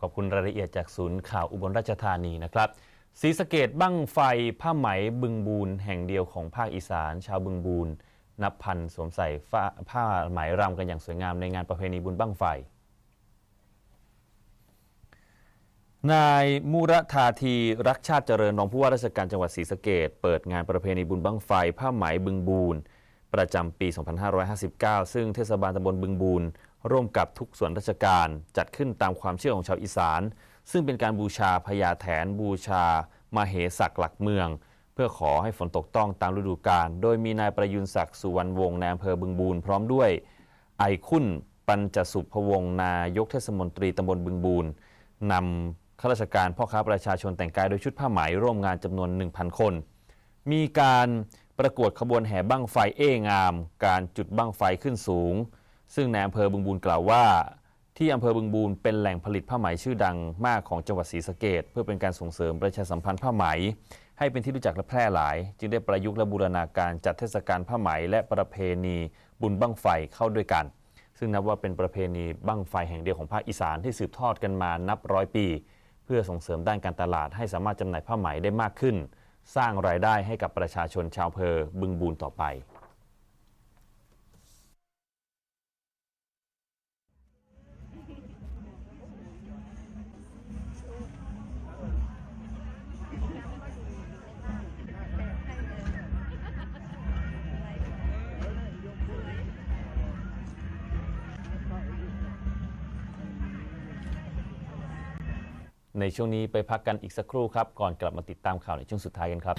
ขอบคุณรายละเอียดจากศูนย์ข่าวอุบลราชธานีนะครับศรีสะเกดบั้งไฟผ้าไหมบึงบูนแห่งเดียวของภาคอีสาน ชาวบึงบูนนับพันสวมใส่ผ้าผ้าไหมรำกันอย่างสวยงามในงานประเพณีบุญบั้งไฟ นายมูรธาทีรักชาติเจริญรองผู้ว่าราชการจังหวัดศรีสะเกดเปิดงานประเพณีบุญบั้งไฟ ผ้าไหมบึงบูน ประจำปี 2559 ซึ่งเทศบาลตำบลบึงบูนร่วมกับทุกส่วนราชการจัดขึ้นตามความเชื่อของชาวอีสาน ซึ่งเป็นการบูชาพญาแถนบูชามาเหศักหลักเมือง เพื่อขอให้ฝนตกต้องตามฤดูกาลโดยมีนายประยุนศักดิ์สุวรรณวงศ์ในอำเภอบึงบูนพร้อมด้วย ไอคุณปัญจสุภวงศ์นายกเทศมนตรีตำบลบึงบูนนำข้าราชการพ่อค้าประชาชนแต่งกายโดยชุดผ้าไหมร่วมงานจำนวน 1,000 คน มีการ ประกวดขบวนแห่บั้งไฟเอ้งาม การจุดบั้งไฟขึ้นสูง ซึ่งในอำเภอบึงบูนกล่าวว่า ที่อำเภอบึงบูนเป็นแหล่งผลิตผ้าไหมชื่อดังมากของจังหวัดศรีสะเกดเพื่อเป็นการส่งเสริมประชาสัมพันธ์ผ้าไหม ให้เป็นที่รู้จักและแพร่หลาย จึงได้ประยุกต์และบูรณาการจัดเทศกาลผ้าไหม และประเพณีบุญบั้งไฟเข้าด้วยกัน ซึ่งนับว่าเป็นประเพณีบั้งไฟแห่งเดียวของภาคอีสานที่สืบทอดกันมานับร้อยปี เพื่อส่งเสริมด้านการตลาดให้สามารถจำหน่ายผ้าไหมได้มากขึ้น สร้างรายได้ให้กับประชาชนชาวเพอบึงบูนต่อไป ในช่วงนี้ไปพักกันอีกสักครู่ครับ ก่อนกลับมาติดตามข่าวในช่วงสุดท้ายกันครับ